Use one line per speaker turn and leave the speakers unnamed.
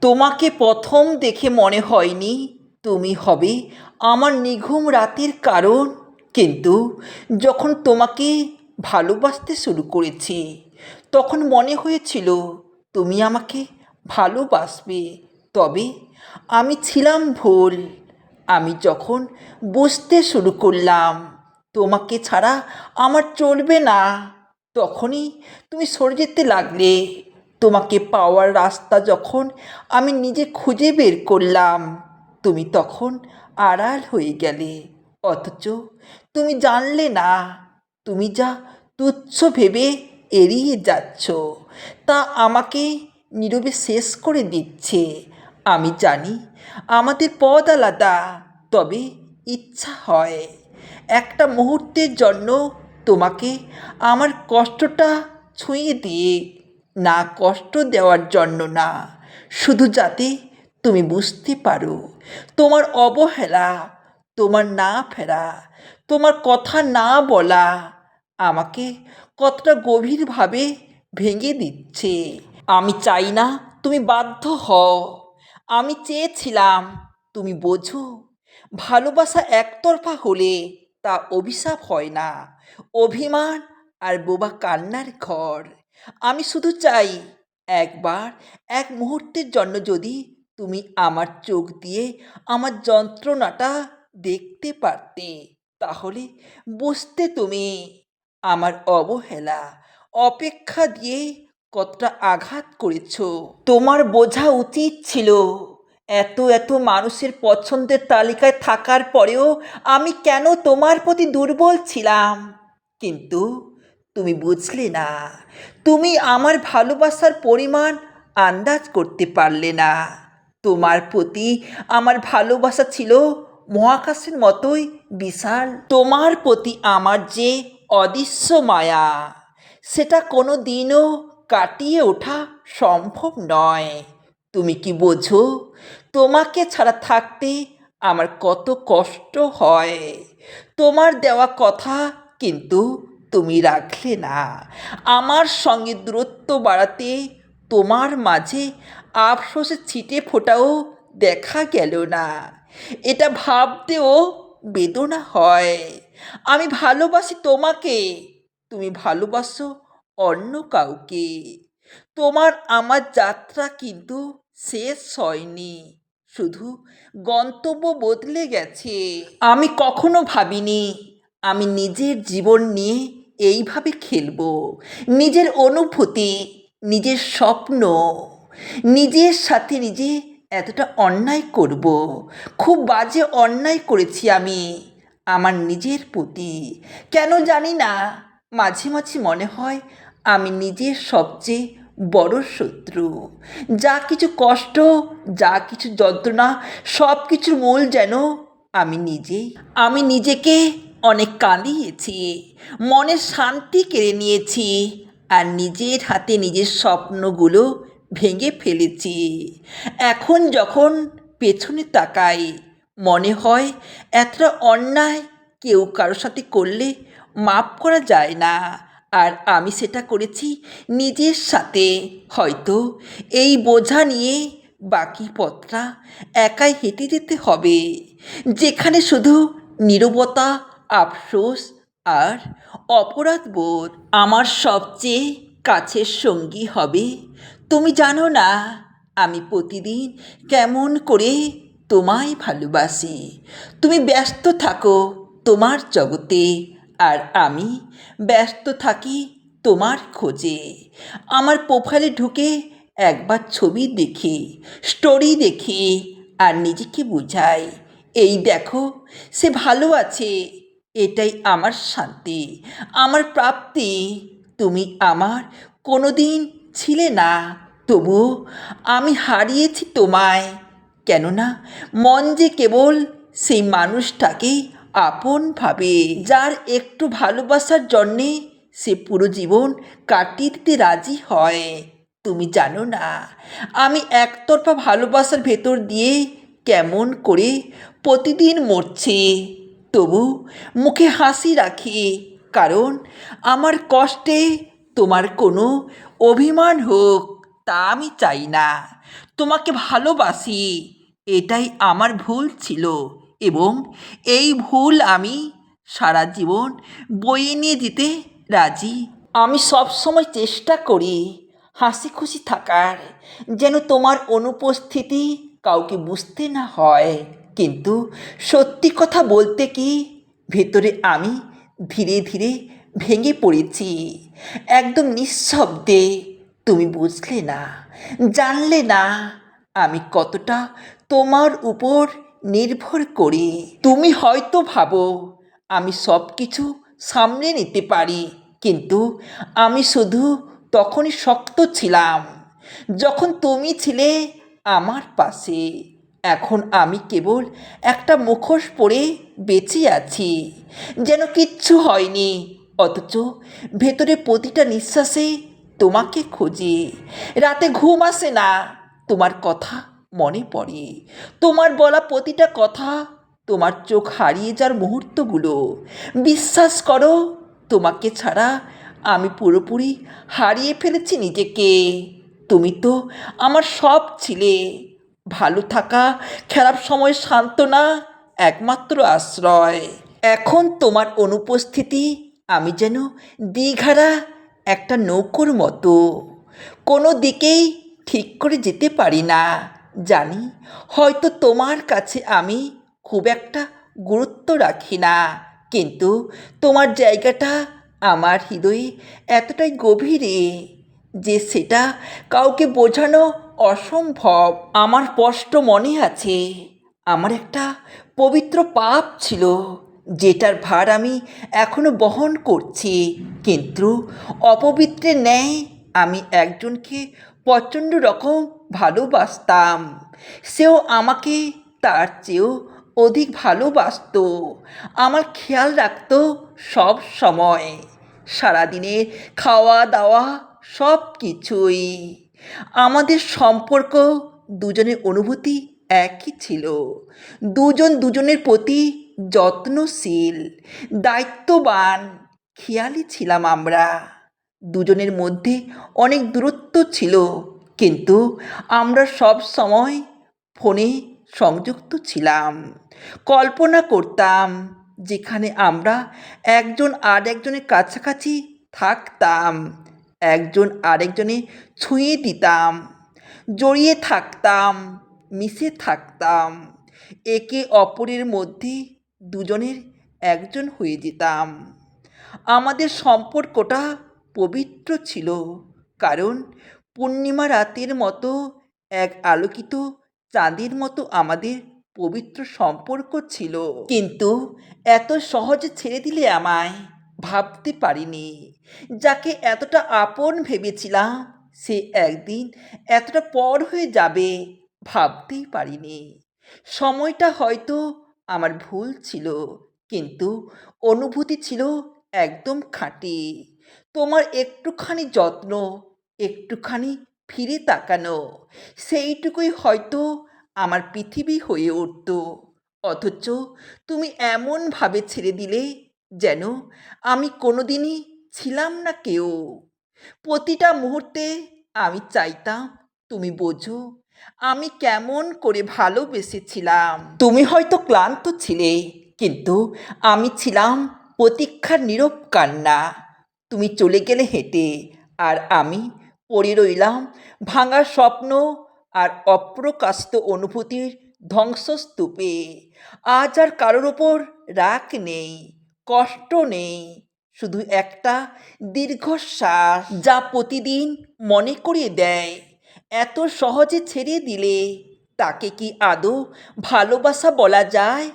তোমাকে প্রথম দেখে মনে হয়নি তুমি হবে আমার নিঘুম রাতের কারণ। কিন্তু যখন তোমাকে ভালোবাসতে শুরু করেছি, তখন মনে হয়েছিল তুমি আমাকে ভালোবাসবে। তবে আমি ছিলাম ভুল। আমি যখন বুঝতে শুরু করলাম, তোমাকে ছাড়া আমার চলবে না, তখনই তুমি সরে যেতে লাগলে। তোমাকে পাওয়ার রাস্তা যখন আমি নিজে খুঁজে বের করলাম, তুমি তখন আড়াল হয়ে গেলে। অথচ তুমি জানলে না, তুমি যা তুচ্ছ ভেবে এড়িয়ে যাচ্ছ, তা আমাকে নীরবে শেষ করে দিচ্ছে। আমি জানি আমাদের পথ আলাদা, তবে ইচ্ছা হয়। একটা মুহূর্তের জন্য তোমাকে আমার কষ্টটা ছুঁয়ে দিয়ে না কষ্ট দেওয়ার জন্য না। শুধু যাতে তুমি বুঝতে পারো, তোমার অবহেলা, তোমার না ফেরা, তোমার কথা না বলা আমাকে কতটা গভীরভাবে ভেঙে দিচ্ছে। আমি চাই না তুমি বাধ্য হও। আমি চেয়েছিলাম তুমি বোঝো, ভালোবাসা একতরফা হলে তা অভিশাপ হয় না। অভিমান আর বোবা কান্নার ঘর। আমি শুধু চাই একবার, এক মুহূর্তের জন্য যদি তুমি আমার চোখ দিয়ে আমার যন্ত্রণাটা দেখতে পারতে, তাহলে বুঝতে তুমি আমার অবহেলা, অপেক্ষা দিয়ে কতটা আঘাত করেছ। তোমার বোঝা উচিত ছিল এত এত মানুষের পছন্দের তালিকায় থাকার পরেও আমি কেন তোমার প্রতি দুর্বল ছিলাম। কিন্তু তুমি বুঝলে না। তুমি আমার ভালোবাসার পরিমাণ আন্দাজ করতে পারলে না। তোমার প্রতি আমার ভালোবাসা ছিল মহাকাশের মতোই বিশাল। তোমার প্রতি আমার যে অদৃশ্য মায়া, সেটা কোনো দিনও কাটিয়ে ওঠা সম্ভব নয়। তুমি কি বোঝো? তোমাকে ছাড়া থাকতে আমার কত কষ্ট হয়। তোমার দেওয়া কথা কিন্তু তুমি রাখলে না। আমার সঙ্গে দূরত্ব বাড়াতে তোমার মাঝে আফসোসের ছিটে ফোটাও দেখা গেল না। এটা ভাবতেও বেদনা হয়। আমি ভালোবাসি তোমাকে। তুমি ভালোবাসো অন্য কাউকে। তোমার আমার যাত্রা কিন্তু শেষ হয়নি। শুধু গন্তব্য বদলে গেছে। আমি কখনো ভাবিনি, আমি নিজের জীবন নিয়ে এইভাবে খেলব। নিজের অনুভূতি, নিজের স্বপ্ন, নিজের সাথে নিজে এতটা অন্যায় করব। খুব বাজে অন্যায় করেছি আমি আমার নিজের প্রতি। কেন জানি না, মাঝে মাঝে মনে হয় আমি নিজের সবচেয়ে বড় শত্রু। যা কিছু কষ্ট, যা কিছু যন্ত্রণা সব কিছুর মূল যেন আমি নিজেই। আমি নিজেকে অনেক কাঁদিয়েছি মনের শান্তি কেড়ে নিয়েছি আর নিজের হাতে নিজের স্বপ্নগুলো ভেঙে ফেলেছি। এখন যখন পেছনে তাকাই, মনে হয় এতটা অন্যায় কেউ কারোর সাথে করলে মাপ করা যায় না। আর আমি সেটা করেছি নিজের সাথে। হয়তো এই বোঝা নিয়ে বাকি পথটা একাই হেঁটে যেতে হবে, যেখানে শুধু নীরবতা আফসোস আর অপরাধ বোধ আমার সবচেয়ে কাছের সঙ্গী হবে। তুমি জানো না আমি প্রতিদিন কেমন করে তোমায় ভালোবাসি। তুমি ব্যস্ত থাকো তোমার জগতে আর আমি ব্যস্ত থাকি তোমার খোঁজে। আমার প্রোফাইলে ঢুকে একবার ছবি দেখি স্টোরি দেখি আর নিজেকে বুঝাই। এই দেখো, সে ভালো আছে এটাই আমার শান্তি। আমার প্রাপ্তি। তুমি আমার কোনো দিন ছিলে না। তবু আমি হারিয়েছি তোমায়। কেননা মন যে কেবল সেই মানুষটাকেই আপন ভাবে, যার একটু ভালোবাসার জন্যে সে পুরো জীবন কাটিয়ে দিতে রাজি হয়। তুমি জানো না, আমি একতরফা ভালোবাসার ভেতর দিয়ে কেমন করে প্রতিদিন মরছে। তবু মুখে হাসি রাখি, কারণ আমার কষ্টে তোমার কোনো অভিমান হোক, তা আমি চাই না। তোমাকে ভালোবাসি, এটাই আমার ভুল ছিল এবং এই ভুল আমি সারা জীবন বয়ে নিয়ে যেতে রাজি। আমি সবসময় চেষ্টা করি হাসি খুশি থাকার, যেন তোমার অনুপস্থিতি কাউকে বুঝতে না হয়। কিন্তু সত্যি কথা বলতে কি, ভেতরে আমি ধীরে ধীরে ভেঙে পড়েছি। একদম নিঃশব্দে, তুমি বুঝলে না, জানলে না আমি কতটা তোমার উপর নির্ভর করি। তুমি হয়তো ভাবো, আমি সব কিছু সামলে নিতে পারি, কিন্তু আমি শুধু তখনই শক্ত ছিলাম, যখন তুমি ছিলে আমার পাশে। এখন আমি কেবল একটা মুখোশ পরে বেঁচে আছি, যেন কিচ্ছু হয়নি। অথচ ভেতরে প্রতিটা নিঃশ্বাসে তোমাকে খুঁজি। রাতে ঘুম আসে না, তোমার কথা মনে পড়ে। তোমার বলা প্রতিটা কথা তোমার চোখ হারিয়ে যাওয়ার মুহূর্তগুলো। বিশ্বাস করো, তোমাকে ছাড়া আমি পুরোপুরি হারিয়ে ফেলেছি নিজেকে। তুমি তো আমার সব ছিলে। ভালো থাকা, খারাপ সময় সান্ত্বনা একমাত্র আশ্রয়। এখন তোমার অনুপস্থিতি, আমি যেন দীঘারা একটা নৌকোর মতো। কোনো দিকেই ঠিক করে যেতে পারি না। জানি হয়তো তোমার কাছে আমি খুব একটা গুরুত্ব রাখি না, কিন্তু তোমার জায়গাটা আমার হৃদয়ে এতটাই গভীরে যে সেটা কাউকে বোঝানো অসম্ভব। আমার স্পষ্ট মনে আছে, আমার একটা পবিত্র পাপ ছিল, যেটার ভার আমি এখনও বহন করছি। কিন্তু অপবিত্রের ন্যায় আমি একজনকে প্রচণ্ড রকম ভালোবাসতাম। সেও আমাকে তার চেয়েও অধিক ভালোবাসত। আমার খেয়াল রাখতো সব সময়। সারাদিনের খাওয়া দাওয়া সব কিছুই আমাদের সম্পর্ক দুজনের অনুভূতি একই ছিল। দুজন দুজনের প্রতি যত্নশীল, দায়িত্ববান, খেয়ালি ছিলাম আমরা। দুজনের মধ্যে অনেক দূরত্ব ছিল, কিন্তু আমরা সব সময় ফোনে সংযুক্ত ছিলাম। কল্পনা করতাম যেখানে আমরা একজন আর একজনের কাছাকাছি থাকতাম। একজন আরেকজনে ছুঁয়ে দিতাম, জড়িয়ে থাকতাম, মিশে থাকতাম, একে অপরের মধ্যে দুজনের একজন হয়ে যেতাম। আমাদের সম্পর্কটা পবিত্র ছিল, কারণ পূর্ণিমা রাতের মতো এক আলোকিত চাঁদের মতো আমাদের পবিত্র সম্পর্ক ছিল। কিন্তু এত সহজে ছেড়ে দিলে আমায় ভাবতে পারিনি যাকে এতটা আপন ভেবেছিলাম, সে একদিন এতটা পর হয়ে যাবে ভাবতেই পারিনি। সময়টা হয়তো আমার ভুল ছিল, কিন্তু অনুভূতি ছিল একদম খাঁটি। তোমার একটুখানি যত্ন, একটুখানি ফিরে তাকানো, সেইটুকুই হয়তো আমার পৃথিবী হয়ে উঠত। অথচ তুমি এমনভাবে ছেড়ে দিলে যেন আমি কোনোদিনই ছিলাম না কেউ। প্রতিটা মুহূর্তে আমি চাইতাম, তুমি বোঝো, আমি কেমন করে ভালোবেসেছিলাম। তুমি হয়তো ক্লান্ত ছিলে, কিন্তু আমি ছিলাম প্রতীক্ষার নীরব কান্না। তুমি চলে গেলে হেঁটে, আর আমি পড়ে রইলাম ভাঙা স্বপ্ন আর অপ্রকাশিত অনুভূতির ধ্বংসস্তূপে। আজ আর কারোর ওপর রাগ নেই। কষ্ট নেই, শুধু একটা দীর্ঘশ্বাস যা প্রতিদিন মনে করিয়ে দেয়। এত সহজে ছেড়ে দিলে তাকে কি আদৌ ভালোবাসা বলা যায়?